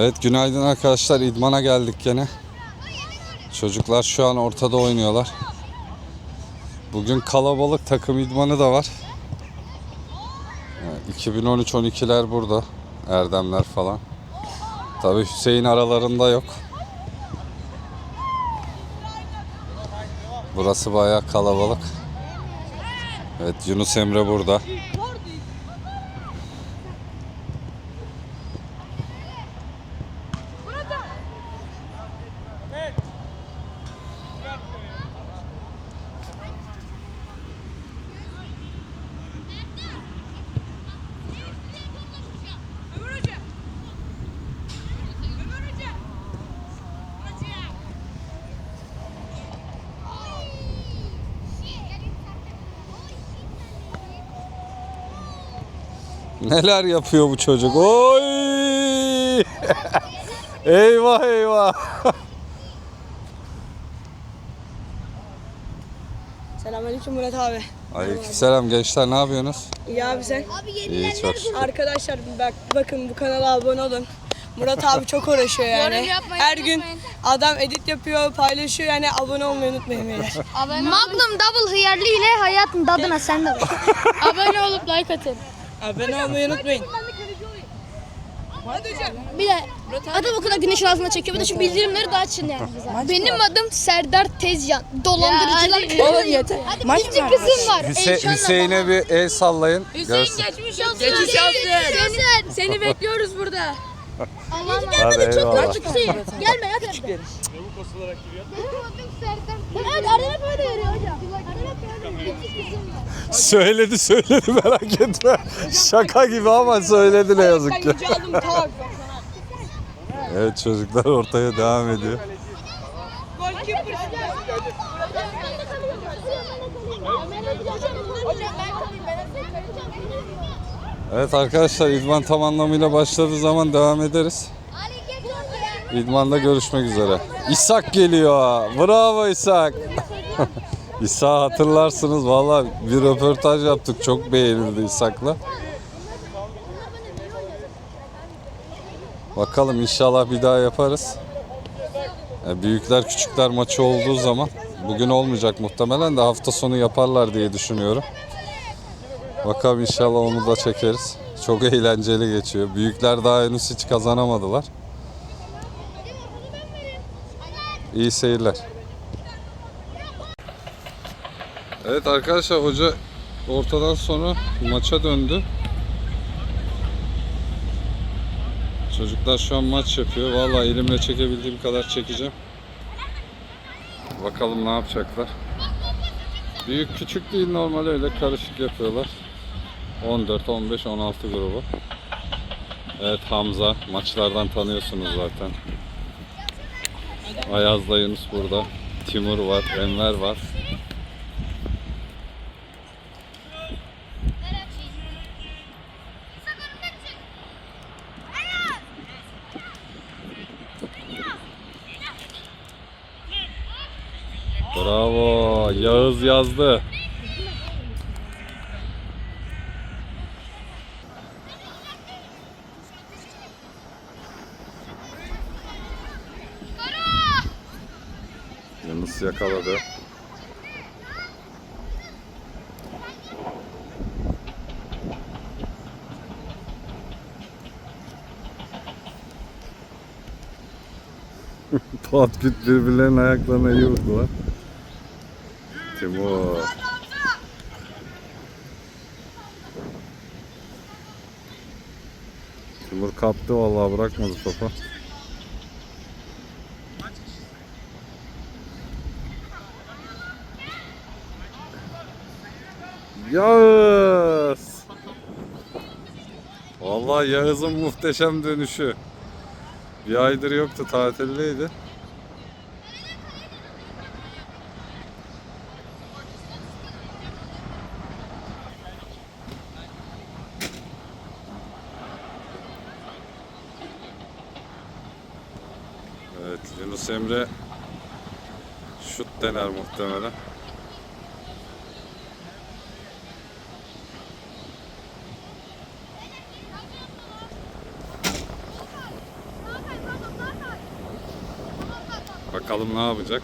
Evet günaydın arkadaşlar idmana geldik gene. Çocuklar şu an ortada oynuyorlar. Bugün kalabalık takım idmanı da var. Ee, 2013-12'ler burada. Erdemler falan. Tabii Hüseyin aralarında yok. Burası bayağı kalabalık. Evet Yunus Emre burada. Neler yapıyor bu çocuk? Oy! eyvah eyvah. Selamünaleyküm Murat abi. Aleykümselam gençler ne yapıyorsunuz? İyi abi sen. İyi çok şükür. Arkadaşlar bak bakın bu kanala abone olun. Murat abi çok uğraşıyor yani. Yapmayı Her gün unutmayın. adam edit yapıyor, paylaşıyor yani abone olmayı unutmayın beyler. Magnum Double hıyarlı ile hayatın tadına sen de bak. Abone olup like atın. Abone olmayı unutmayın. Bir de adam o kadar güneşin ağzına çekiyor. Bir de şu bildirimleri de açın yani bize. Benim adım Serdar Tezcan. Dolandırıcılar. Oğlum yeter. Hadi bir kızım var. Hüse- Eyşan'la Hüseyin'e bir el sallayın. Görsün. geçmiş olsun. Geçmiş olsun. Seni, Seni bekliyoruz burada. Allah'ım Hadi eyvallah. Gelme ya. Çabuk olarak giriyor. Benim adım Serdar. Evet arada hep öyle veriyor hocam. Var. Söyledi söyledi merak etme. Şaka gibi ama söyledi ne yazık ki. Evet çocuklar ortaya devam ediyor. Evet arkadaşlar idman tam anlamıyla başladığı zaman devam ederiz. İdmanda görüşmek üzere. İshak geliyor. Bravo İshak. İsa hatırlarsınız valla bir röportaj yaptık. Çok beğenildi İshak'la. Bakalım inşallah bir daha yaparız. E, Büyükler küçükler maçı olduğu zaman bugün olmayacak muhtemelen de hafta sonu yaparlar diye düşünüyorum. Bakalım inşallah onu da çekeriz. Çok eğlenceli geçiyor. Büyükler daha henüz hiç kazanamadılar. İyi seyirler. Evet arkadaşlar hoca ortadan sonra maça döndü. Çocuklar şu an maç yapıyor. Vallahi elimle çekebildiğim kadar çekeceğim. Bakalım ne yapacaklar. Büyük küçük değil normal öyle karışık yapıyorlar. 14, 15, 16 grubu. Evet Hamza maçlardan tanıyorsunuz zaten. Ayaz'la Yunus burada. Timur var, Enver var. Bravo. Yağız yazdı. Yunus yakaladı. Pat küt birbirlerinin ayaklarına iyi vurdular. Timur. Timur kaptı vallahi bırakmadı topa. Yağız. Vallahi Yağız'ın muhteşem dönüşü. Bir aydır yoktu tatildeydi. Evet Yunus Emre şut dener muhtemelen. Bakalım ne yapacak.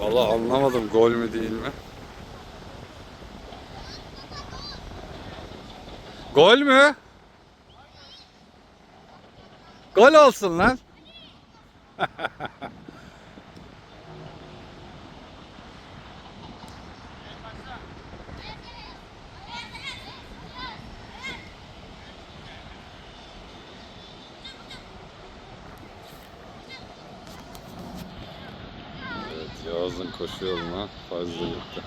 Vallahi anlamadım gol mü değil mi? Gol mü? Gol olsun lan. Evet, Yağız'ın koşu yoluna fazla gitti.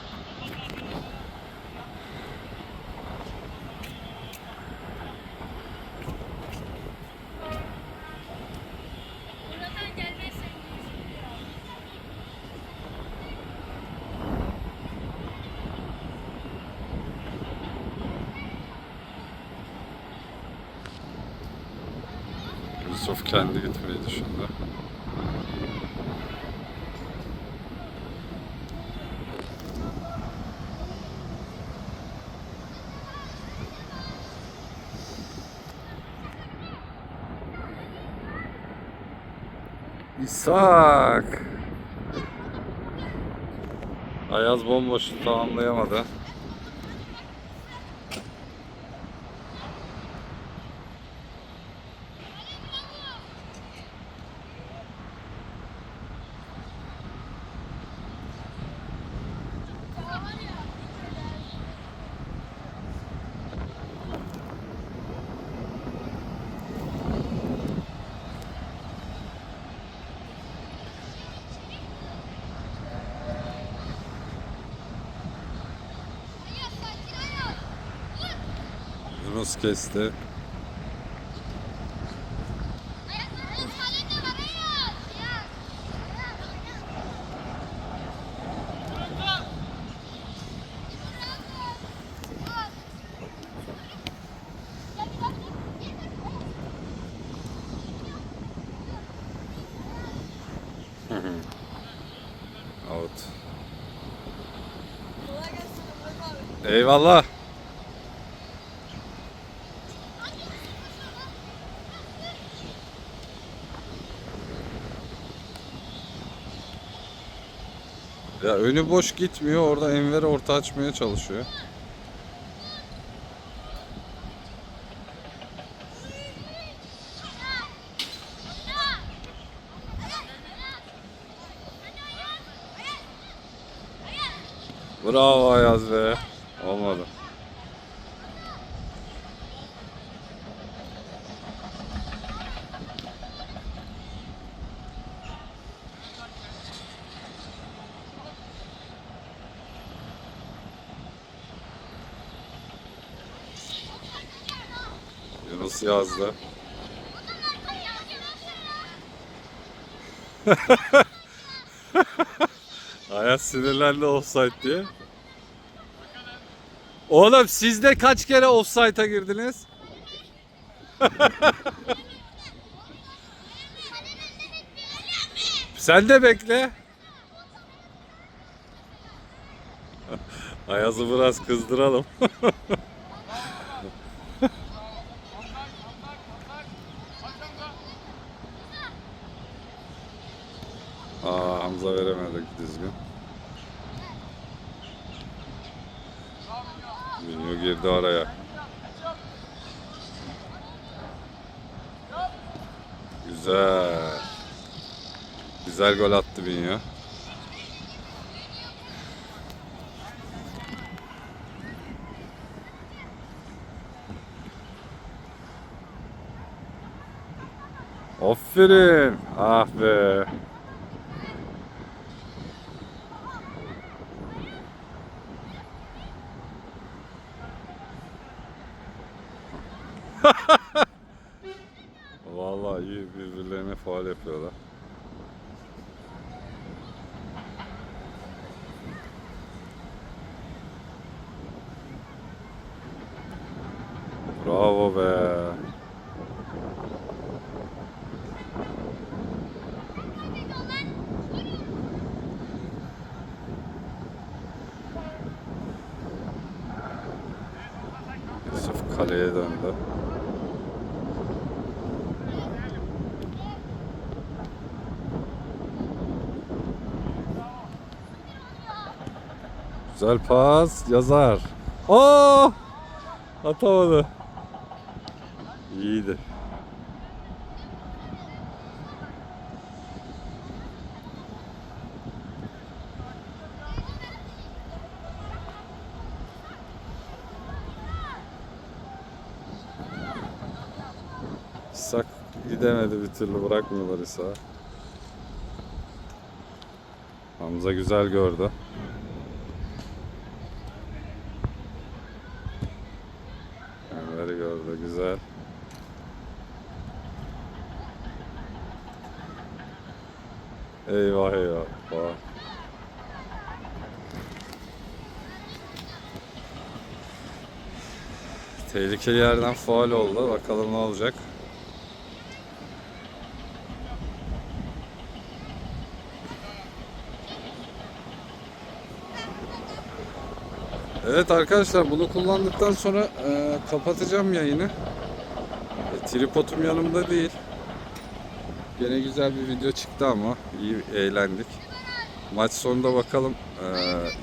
Yusuf kendi gitmeyi düşündü. İshak. Ayaz bomboş tamamlayamadı. Yunus kesti. Out. Eyvallah. Ya önü boş gitmiyor. Orada Enver orta açmaya çalışıyor. Bravo Ayaz be. Olmadı. Yunus yazdı. Ayaz sinirlendi offside diye. Oğlum siz de kaç kere offside'a girdiniz? Sen de bekle. Ayaz'ı biraz kızdıralım. Aa Hamza veremedik düzgün. Binyo girdi araya. Güzel. Güzel gol attı Binyo. Aferin. Ah be. Bravo be. Sırf kaleye döndü. Güzel pas. Yazar. Aa! Atamadı. İshak gidemedi bir türlü bırakmıyorlar İshak'ı. Hamza güzel gördü. Enver'i gördü güzel. Eyvah eyvah. Vah. Tehlikeli yerden faal oldu. Bakalım ne olacak. Evet arkadaşlar bunu kullandıktan sonra e, kapatacağım yayını. E, tripodum yanımda değil. Gene güzel bir video çıktı ama iyi eğlendik. Maç sonunda bakalım e,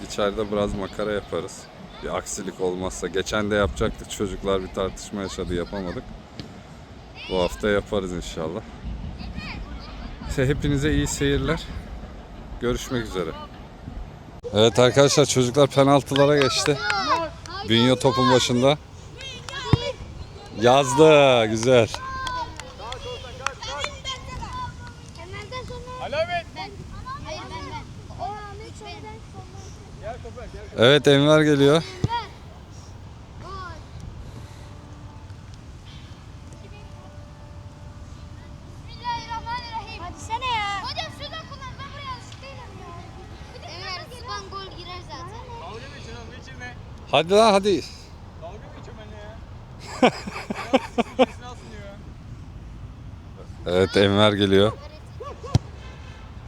içeride biraz makara yaparız. Bir aksilik olmazsa. Geçen de yapacaktık çocuklar bir tartışma yaşadı yapamadık. Bu hafta yaparız inşallah. Hepinize iyi seyirler. Görüşmek üzere. Evet arkadaşlar çocuklar penaltılara geçti. Bünyo topun başında. Yazdı. Güzel. Kemal'den sonra Alamet. ben. Hayır ben ben. O Ahmet sonra ben sonra. Gel topa gel. Evet Enver geliyor. Gol. Bismillahirrahmanirrahim. Hadi sene ya. Hocam şuradan kullan. Ben buraya alışık değilim ya. Eğer Span gol girer zaten. Dalga mı geçiyorsun oğlum? Geçirme. Hadi lan hadi. Dalga mı geçiyorsun benimle ya? Sizin. Evet Enver geliyor.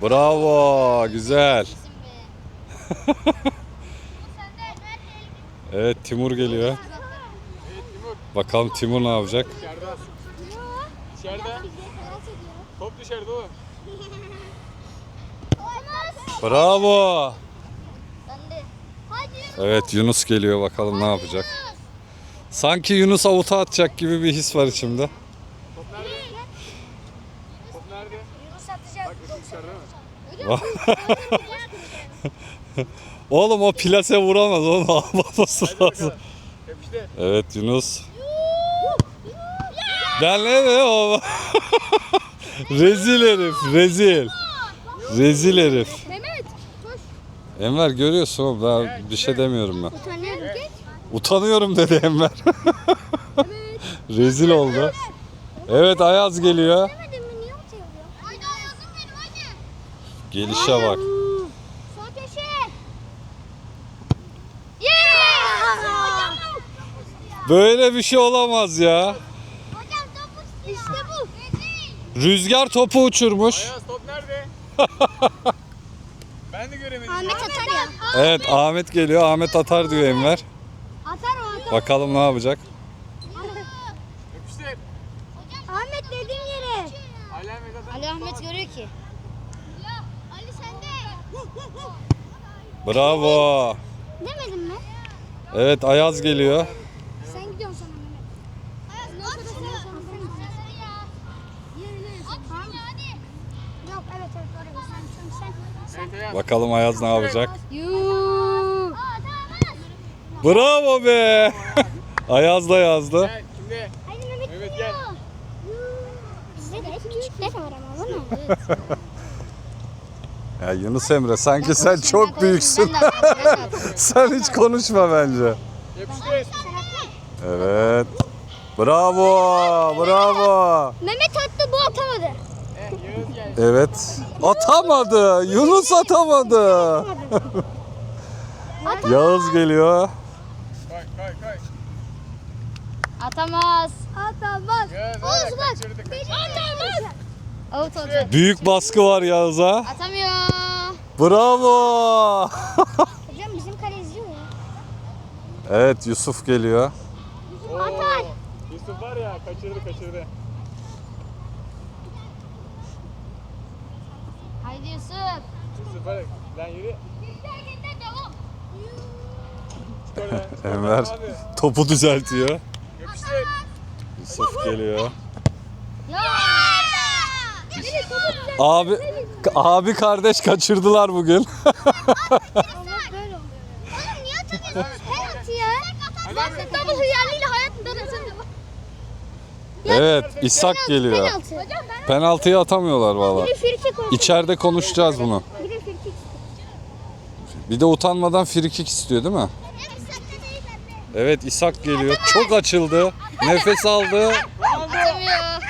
Bravo. Güzel. Evet Timur geliyor. Evet Timur. Bakalım Timur ne yapacak? Dışarıda. Dışarıda. Top dışarıda oğlum. Bravo. Evet Yunus geliyor bakalım ne yapacak. Sanki Yunus avuta atacak gibi bir his var içimde. Top nerede? Top nerede? Yunus atacak. Mı? Oğlum o plase vuramaz onu almaması lazım. Evet Yunus. Denle o. rezil herif, rezil. Rezil herif. Enver görüyorsun oğlum daha bir şey demiyorum ben. Utanıyorum. Geç. Utanıyorum dedi Enver. rezil oldu. Evet Ayaz geliyor. Demedim mi? Niye utanıyorum? Haydi yazın benim hadi. Gelişe bak. Köşe. Böyle bir şey olamaz ya. Hocam topu işte bu. Rüzgar topu uçurmuş. Ayaz top nerede? ben de göremedim. Ahmet atar ya. Evet Ahmet geliyor. Ahmet atar diyor Enver. Atar o atar. Bakalım ne yapacak. Yapıştır. Ahmet dediğin yere. Alamet atar. Ali Ahmet görüyor ki. Ya Ali sende. Bravo. Demedim mi? Evet Ayaz geliyor. Bakalım Ayaz ne yapacak. Yuuu. Bravo be. Ayaz da yazdı. Gel şimdi. Hadi Mehmet Mehmet gel. Bizde de hep küçükler var ama değil mi? Ya Yunus Emre sanki sen çok büyüksün. sen hiç konuşma bence. Yapıştır. Evet. Bravo. Bravo. Mehmet attı bu atamadı. Eh Yağız gel. Evet. Atamadı. Yunus atamadı. Yağız geliyor. Koy koy koy. Atamaz. Atamaz. Kaçırdı kaçırdı. Atamaz. Out olacak. Büyük baskı var Yağız'a. Atamıyor. Bravo. Hocam bizim kale izliyor ya. Evet Yusuf geliyor. Atar. Yusuf var ya kaçırdı kaçırdı. Haydi Yusuf. Yusuf hadi lan yürü. Enver topu düzeltiyor. Yapıştır. Yusuf geliyor. Ya. Abi abi kardeş kaçırdılar bugün. Ama böyle oluyor. Oğlum niye atamıyorsun? Penaltı ya. Zaten double hıyarlıyla. Evet İshak geliyor. Penaltı. Hocam ben Penaltıyı atamıyorlar valla. bir frikik olsun. İçeride konuşacağız bunu. Bir de frikik. Bir de utanmadan frikik istiyor değil mi? Evet İshak geliyor. Çok açıldı. Nefes aldı. Atamıyor.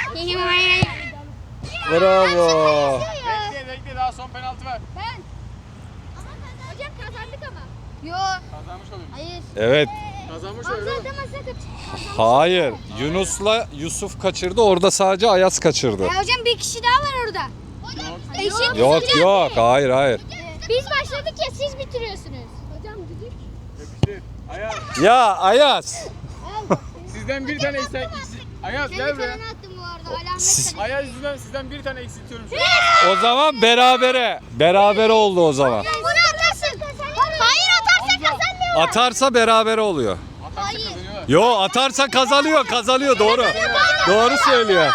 Bravo. Bekle bekle daha son penaltı var. Ben. Hocam kazandık ama. Yok. Kazanmış oluyor. Hayır. Evet. Kazanmış Hamza oluyor. atamazsak Hayır. Yunus'la Yusuf kaçırdı. Orada sadece Ayaz kaçırdı. hocam bir kişi daha var orada. Eşit. Yok yok. Hayır hayır. Biz başladık ya siz bitiriyorsunuz. Hocam düdük. Yapıştır. Ayaz. Ya Ayaz. Sizden bir tane eksik. Ayaz gel buraya. attım bu arada. Alamet Siz- Ayaz yüzünden sizden bir tane eksiltiyorum şu an. O zaman berabere. Berabere oldu o zaman. Bunu atarsın. Hayır atarsan kazanmıyor. Atarsa berabere oluyor. Yo atarsa kazanıyor kazanıyor doğru. Doğru söylüyor.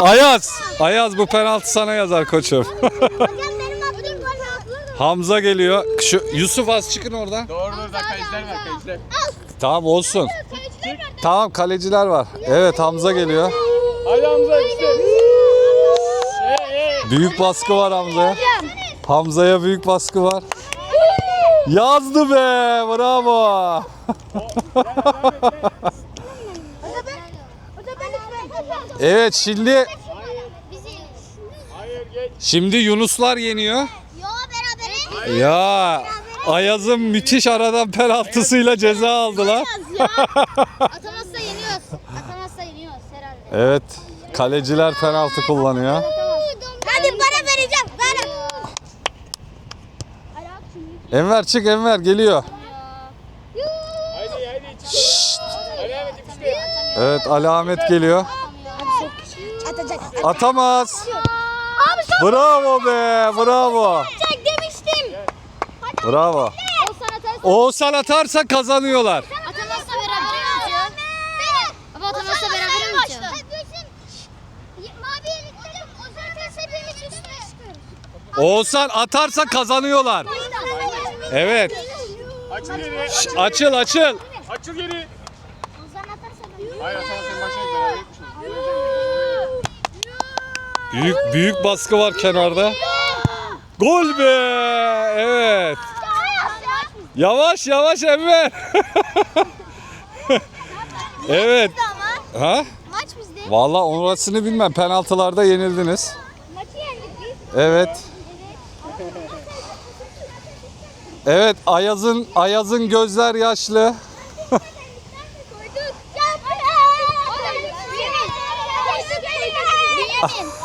Ayaz. Ayaz bu penaltı sana yazar koçum. Hocam benim attığım gol Hamza geliyor. Şu Yusuf az çıkın oradan. Doğru doğru da kaleciler var kaleciler. Tamam olsun. Tamam kaleciler var. Evet Hamza geliyor. Hadi Hamza yapıştır. Hey hey. Büyük baskı var Hamza'ya. Hamza'ya büyük baskı var. Yazdı be. Bravo. Evet şimdi Bizi. Hayır geç. şimdi Yunuslar yeniyor. Ya Ayaz'ın müthiş aradan penaltısıyla ceza aldılar. Atamazsa yeniyoruz. Atamazsa yeniyoruz herhalde. Evet kaleciler penaltı kullanıyor. Hadi para vereceğim. Ver. Enver çık Enver geliyor. Haydi haydi. Şşşt. Ali Ahmet. Evet geliyor. Atamaz. Bravo be bravo. atacak demiştim. Bravo. O sana atarsa. Oğuzhan atarsa kazanıyorlar. Atamazsa bitiyor? Baba atamazsa berabere mi bitiyor? Mavi eliklerim o zaten hepimiz üstüne çıkıyoruz. Oğuzhan atarsa kazanıyorlar. Evet. Açıl geri. Şş, Açıl açıl. Açıl geri. Ozan atarsa Hayır atamaz senin başına beraber etmiş olur. Büyük büyük baskı var kenarda. Gol be. Evet. Yavaş yavaş Enver. evet. Ha? Maç bizde. Vallahi orasını bilmem. Penaltılarda yenildiniz. Maçı yendik biz. Evet. Evet Ayaz'ın Ayaz'ın gözler yaşlı.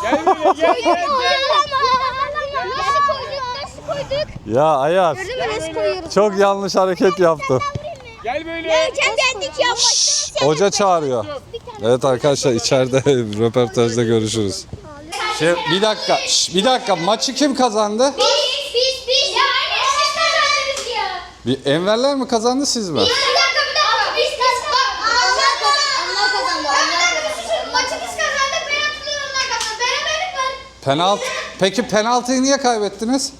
Gel buraya gel gel gel. Nasıl koyduk? Nasıl koyduk? Ya Ayaz çok yanlış hareket yaptı. Gel böyle. Şşş, hoca çağırıyor. Evet arkadaşlar içeride röportajda görüşürüz. Şey, bir dakika, şş, bir dakika. Maçı kim kazandı? Biz, biz. Ya anne siz kazandınız ya. Bir Enverler mi kazandı siz mi? Bir dakika bir dakika. Biz kazandık. Onlar kazandı. Onlar kazandı. Maçı biz kazandık. Penaltıları onlar kazandı. Beraberlik var. Penaltı. Peki penaltıyı niye kaybettiniz?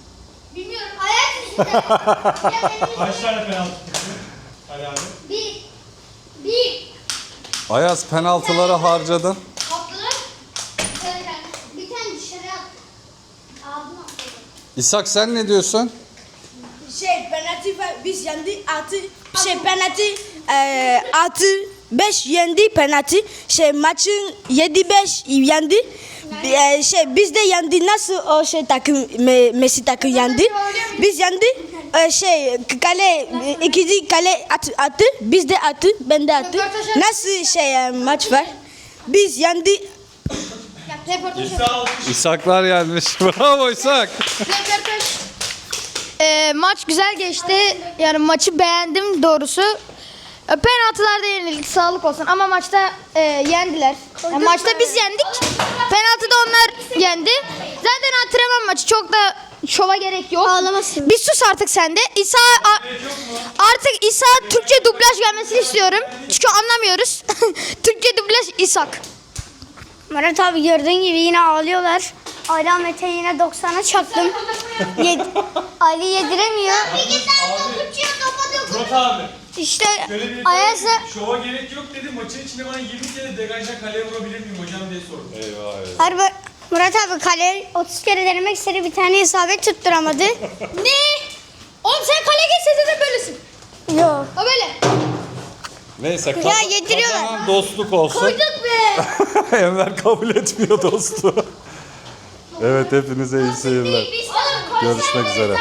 Bilmiyorum. Ayak. Kaç tane penaltı Ali abi? Bir. Bir. Ayaz penaltıları harcadın. Kaptılar. Bir tane, dışarı attı. Aldım attı. İshak sen ne diyorsun? Şey penaltı var. Biz yendi artı şey penaltı e, artı 5 yendi penaltı. Şey maçın 7-5 yendi. E, şey biz de yendi nasıl o şey takım me, Messi takım yendi. Biz yendi. E, şey kale ikinci kale at, attı. Biz de attı. Ben de attı. Nasıl şey e, maç var? Biz yendi. İshaklar gelmiş. Bravo İshak. Ee, maç güzel geçti. Yani maçı beğendim doğrusu. E, Penaltılarda yenildik sağlık olsun ama maçta e, yendiler. Yani maçta biz yendik. Penaltıda onlar yendi. Zaten antrenman maçı çok da şova gerek yok. Ağlamasın. Bir sus artık sen de. İsa a- artık İsa Türkçe dublaj gelmesini istiyorum. Çünkü anlamıyoruz. Türkçe dublaj İshak. Murat abi gördüğün gibi yine ağlıyorlar. Ali Ahmet'e yine 90'a çaktım. Yed- Ali yediremiyor. Murat abi. İşte Şöyle bir şova gerek yok dedi. Maçın içinde bana 20 kere degajdan kaleye vurabilir miyim hocam diye sordu. Eyvah eyvah. Harbi Murat abi kale 30 kere denemek istedi bir tane isabet tutturamadı. Ne? Oğlum sen kale geçse de böylesin. Yok. O böyle. Neyse Ya kazan- yediriyorlar. kazanan dostluk olsun. Koyduk be. Enver kabul etmiyor dostu. Evet hepinize iyi seyirler. Görüşmek üzere.